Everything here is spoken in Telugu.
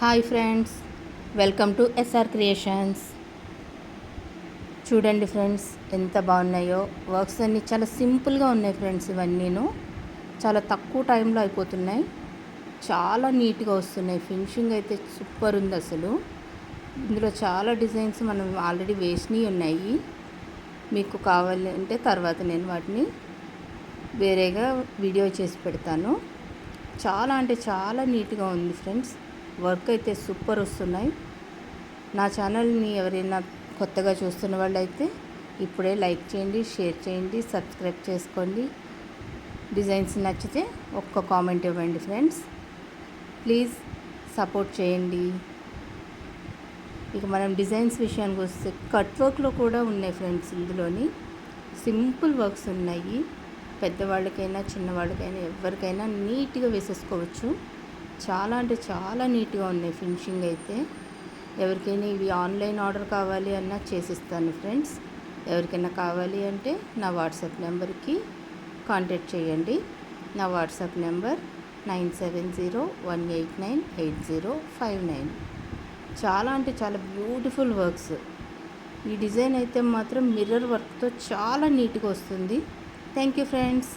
Hi friends welcome to S R creations. చూడండి ఫ్రెండ్స్ ఎంత బాగున్నాయో. వర్క్స్ అన్నీ చాలా సింపుల్గా ఉన్నాయి ఫ్రెండ్స్ ఇవన్నీను. చాలా తక్కువ టైంలో అయిపోతున్నాయి. చాలా నీట్గా వస్తున్నాయి. ఫినిషింగ్ అయితే సూపర్ ఉంది అసలు. ఇందులో చాలా డిజైన్స్ మనం ఆల్రెడీ వేసినవి ఉన్నాయి. మీకు కావాలి అంటే తర్వాత నేను వాటిని వేరేగా వీడియో చేసి పెడతాను. చాలా అంటే చాలా నీట్గా ఉంది ఫ్రెండ్స్. వర్క్ అయితే సూపర్ వస్తున్నాయి. నా ఛానల్ని ఎవరైనా కొత్తగా చూస్తున్న వాళ్ళు అయితే ఇప్పుడే లైక్ చేయండి షేర్ చేయండి సబ్స్క్రైబ్ చేసుకోండి. డిజైన్స్ నచ్చితే ఒక్క కామెంట్ ఇవ్వండి ఫ్రెండ్స్. ప్లీజ్ సపోర్ట్ చేయండి. ఇక మనం డిజైన్స్ విషయానికి వస్తే కట్ వర్క్లో కూడా ఉన్నాయి ఫ్రెండ్స్ ఇందులోని. సింపుల్ వర్క్స్ ఉన్నాయి. పెద్దవాళ్ళకైనా చిన్నవాళ్ళకైనా ఎవరికైనా నీట్గా వేసేసుకోవచ్చు. చాలా అంటే చాలా నీట్గా ఉన్నాయి ఫినిషింగ్ అయితే. ఎవరికైనా ఇవి ఆన్లైన్ ఆర్డర్ కావాలి అన్నా చేసిస్తాను ఫ్రెండ్స్. ఎవరికైనా కావాలి అంటే నా వాట్సాప్ నెంబర్కి కాంటాక్ట్ చేయండి. నా WhatsApp number nine seven zero one eight nine eight zero five nine. చాలా అంటే చాలా బ్యూటిఫుల్ వర్క్స్. ఈ డిజైన్ అయితే మాత్రం మిర్రర్ వర్క్తో చాలా నీట్గా వస్తుంది. Thank you friends.